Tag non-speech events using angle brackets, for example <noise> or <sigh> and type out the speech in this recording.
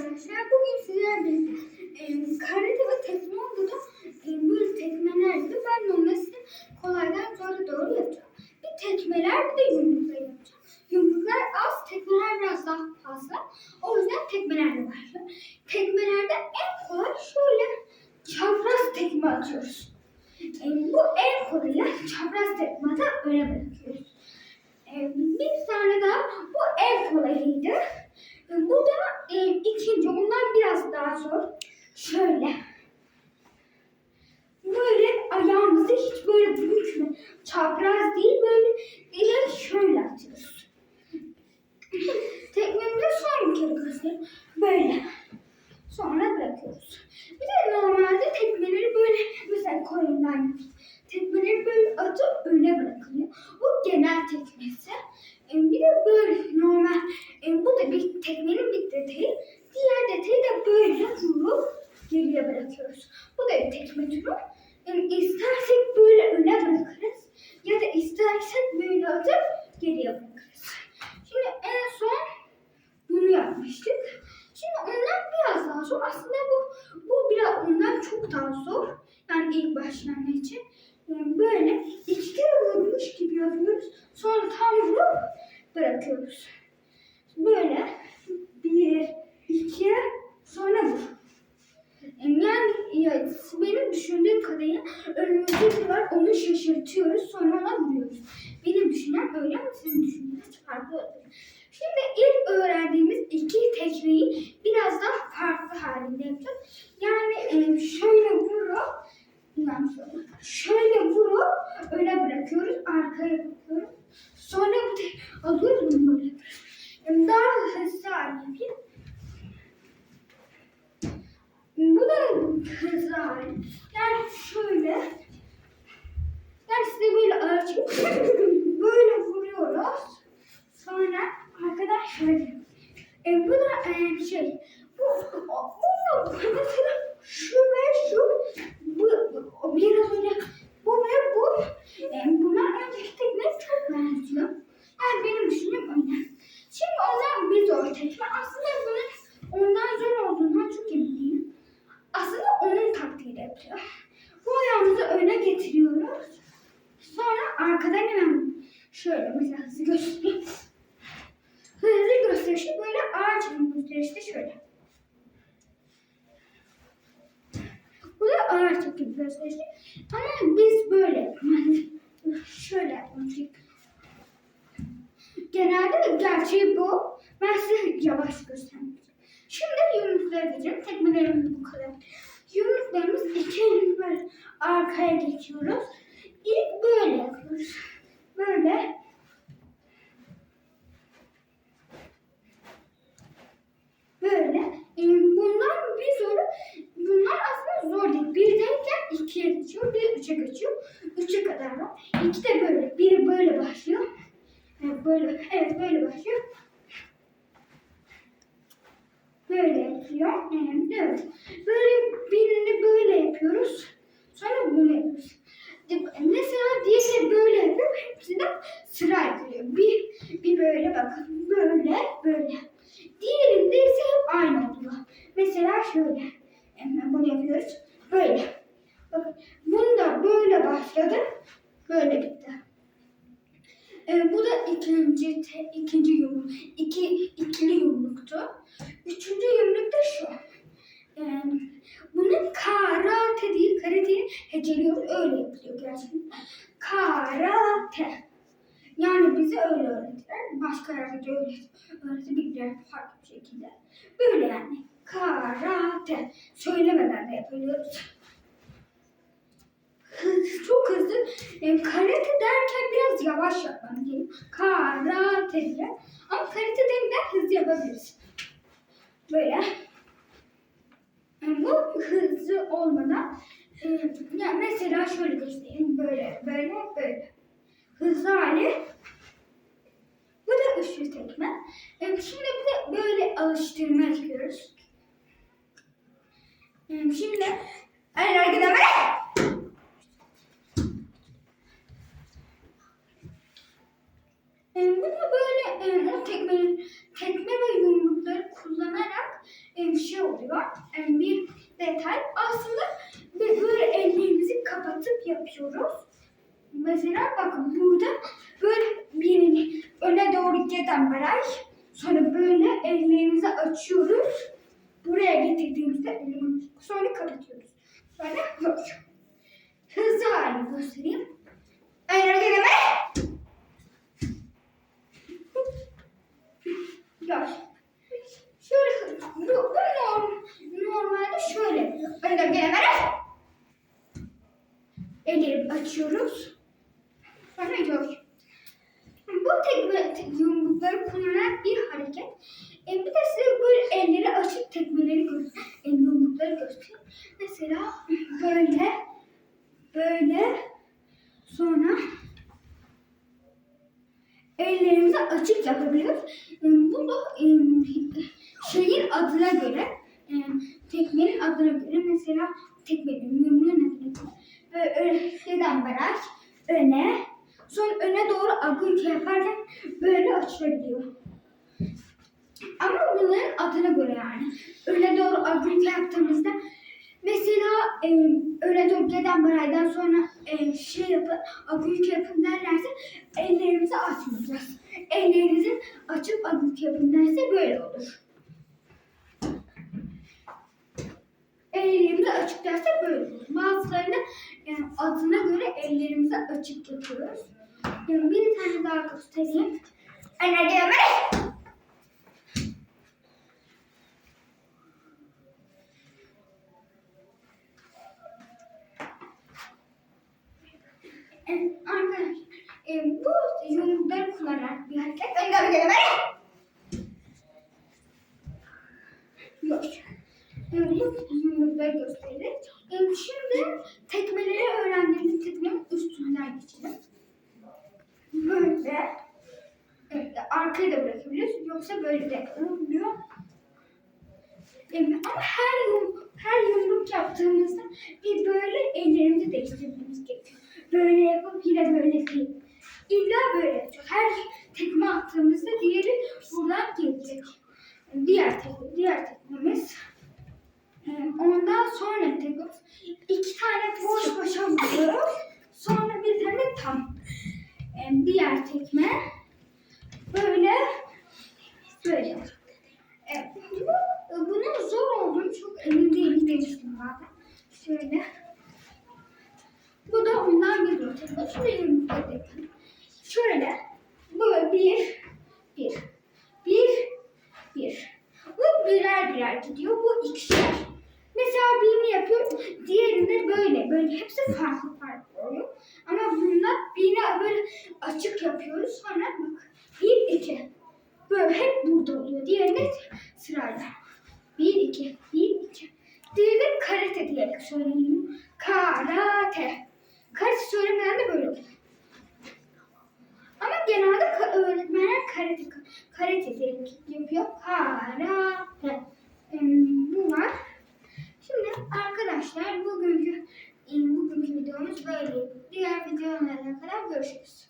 arkadaşlar. Bugün sizlerle birlikte e, karate ve tekvandoda e, böyle tekmelerdi. Ben de onları size kolaydan zora doğru yapacağım. Bir tekmeler bir de yumruklar yapacağım. Yumruklar az, tekmeler biraz daha fazla. O yüzden tekmelerle başlayalım. Tekmelerde en kolay şöyle çapraz tekme atıyoruz. E, bu en kolayı çapraz tekme atıp öne bırakıyoruz. E, bir tane daha bu en kolayıydı. Bu da e, ikinci. Bunlar biraz daha zor. Şöyle. Böyle ayağımızı hiç böyle bükme. Çapraz değil böyle ileri şöyle atıyoruz. Tekmemizi son bir kere göstereyim. Böyle. Sonra bırakıyoruz. Bir de normalde tekmeleri böyle mesela koyundan yapayım. Tekmeleri böyle atıp öne bırakılıyor. Bu genel tekmesi. E, Bir de böyle normal. e, Bu da bir tekmenin bir detayı. Diğer detayı da böyle vurup geriye bırakıyoruz. Bu da bir E, İstersek böyle öne bırakırız. Ya da istersek böyle atıp geriye bırakırız. Şimdi en son bunu yapmıştık. Şimdi ondan biraz daha zor. Aslında bu bu biraz ondan çok daha zor. Yani ilk başlangıç için. Yani böyle iki kere vurmuş gibi yapıyoruz. Sonra tam vurup bırakıyoruz. Böyle bir, iki, sonra vur. Yani ya, benim düşündüğüm kadarıyla önümüzde bir var onu şaşırtıyoruz sonra ona vuruyoruz. Benim düşüncem öyle ama sizin düşünceniz farklı olabilir. Şimdi ilk öğrendiğimiz iki tekmeyi biraz daha farklı halinde yapacağız. Yani e, şöyle vurup yani şöyle, şöyle vurup öne bırakıyoruz, arkaya bakıyoruz. Sonra bu alıyoruz bunu böyle. Yani daha hızlı yapayım. Bu da hızlı hali. Yani şöyle. Yani size böyle ölçüp <laughs> böyle vuruyoruz. Sonra arkadan şöyle. E, bu da e, şey. Bu, o- bu, mesela şu ve şu. Bu, o biraz önce bu ve bu. E, bunlar önceki tekneye çok benziyor. Yani benim düşüncem öyle. Şimdi ondan bir zor tekme. Aslında bunun ondan zor olduğundan çok emin değilim. Aslında onun taktiğiyle yapıyor. Bu ayağımızı öne getiriyoruz. Sonra arkadan hemen şöyle mesela size göstereyim. Gösterişi böyle ağaç gösterişte şöyle. Bu da ağır çekim gösterişi. Ama biz böyle. <laughs> Şöyle yapmıştık. Genelde de gerçeği bu. Ben size yavaş göstermek Şimdi yumruklara geçelim. Tekmelerimiz bu kadar. Yumruklarımız iki elini arkaya geçiyoruz. İlk böyle yapıyoruz. Böyle. Ee, Bunlar bir zoru, bunlar aslında zor değil. Birdeyken ikiye geçiyor, bir üçe geçiyor. Üçe kadar var. İki de böyle. Biri böyle başlıyor. Evet, böyle, evet böyle başlıyor. Böyle yapıyor. Evet. Böyle birini böyle yapıyoruz. Sonra bunu yapıyoruz. Mesela diğerini böyle yapıyorum. Hepsine sıra yapıyor. Bir, bir böyle bakın. Böyle, böyle. Diğerinde ise hep aynı oluyor. Mesela şöyle. Hemen bunu yapıyoruz. Böyle. Bakın. Bunu da böyle başladı. Böyle bitti. Ee, bu da ikinci te, ikinci yumruk. İki, ikili yumruktu. Üçüncü yumruk da şu. Ee, bunun karate değil, karateyi heceliyoruz. Öyle yapılıyor gerçekten. Karate. Yani bize öyle öğrettiler. Başka yerde de öyle öğretebilirler farklı bir şekilde. Böyle yani. Karate. Söylemeden de yapıyoruz. Hız, çok hızlı. Yani karate derken biraz yavaş yapmam gerekiyor. Karate diye. Ama karate demeden hızlı yapabiliriz. Böyle. Yani bu hızlı olmadan e, yani mesela şöyle göstereyim. Böyle, böyle, böyle. Hızlı hali. Bu da üçlü tekme. E, şimdi de böyle alıştırma yapıyoruz. E, şimdi Hayır hareket etme. E, bu da böyle o tekme, tekme ve yumrukları kullanarak bir şey oluyor. Bir detay. Aslında böyle ellerimizi kapatıp yapıyoruz. Mesela bakın burada böyle birini öne doğru giden baraj. Sonra böyle ellerimizi açıyoruz. Buraya getirdiğimizde elimizi sonra kapatıyoruz. Sonra yok. Hızlı halini göstereyim. Ön hareket etme. Gör. Şöyle bu, bu norm, normalde şöyle. Ön hareket etme. Elleri açıyoruz. Sonra gör. Bu te- yumrukları kullanarak bir hareket. E, bir de size böyle elleri açıp tekmeleri göster, e, yumrukları göstereyim. Mesela böyle, sonra ellerimizi açık yapabiliyoruz. E, bu da e, şeyin adına göre, e, tekmenin adına göre mesela tekmenin yumruğun adına göre. Böyle öyle şeyden baraj, öne, sonra öne doğru agurke yaparken böyle açılabiliyor. Ama bunların adına göre yani. Öne doğru agurke yaptığımızda mesela e, öne doğru giden barajdan sonra e, şey yapın, agurke yapın derlerse ellerimizi açmayacağız. Ellerinizi açıp agurke yapın derse böyle olur. ellerimizi açık derse böyle olur. Bazılarında yani adına göre ellerimizi açık yapıyoruz. Yani bir tane daha göstereyim. Enerji Ömer. Evet, Arkadaşlar e, bu yumrukları kullanarak bir Enerji Ömer. Yok. Yumruk yumrukları gösterir. E, şimdi tekmeleri öğrendiğimiz tekmenin üstünden geçelim. Böyle. Evet, arkaya da bırakabiliyoruz. Yoksa böyle de. E, ama her yum, her yumruk yaptığımızda bir böyle ellerimizi değiştirmemiz gerekiyor. Böyle yapıp yine böyle değil. İlla böyle yapacak. Her tekme attığımızda diğeri buradan gelecek. Diğer tekme, diğer tekmemiz. Ee, Ondan sonra tekrar iki tane boş başa vuruyoruz. Sonra bir tane tam. Ee, Diğer tekme böyle böyle. Bu- Bunun zor olduğunu çok emin değilim demiştim zaten. Şöyle. Bu da ondan geliyor. Tekme şöyle yumrukla tekme. Şöyle. Böyle bir, bir, bir, bir. Bu birer birer gidiyor. Bu ikişer. Mesela birini yapıyor, diğerinde böyle. Böyle hepsi farklı farklı oluyor. Ama bunda birini böyle açık yapıyoruz. Sonra bak. Bir, iki. Böyle hep burada oluyor. Diğerinde sırayla. Bir, iki. Bir, iki. Diğeri de karate diyerek söyleniyor. Karate. Karate söylemeyen de böyle oluyor. Ama genelde ka- öğretmenler karate, karate yapıyor. Karate. Em, Bu var. Şimdi arkadaşlar bugünkü bugünkü videomuz böyle. Diğer videolara kadar görüşürüz.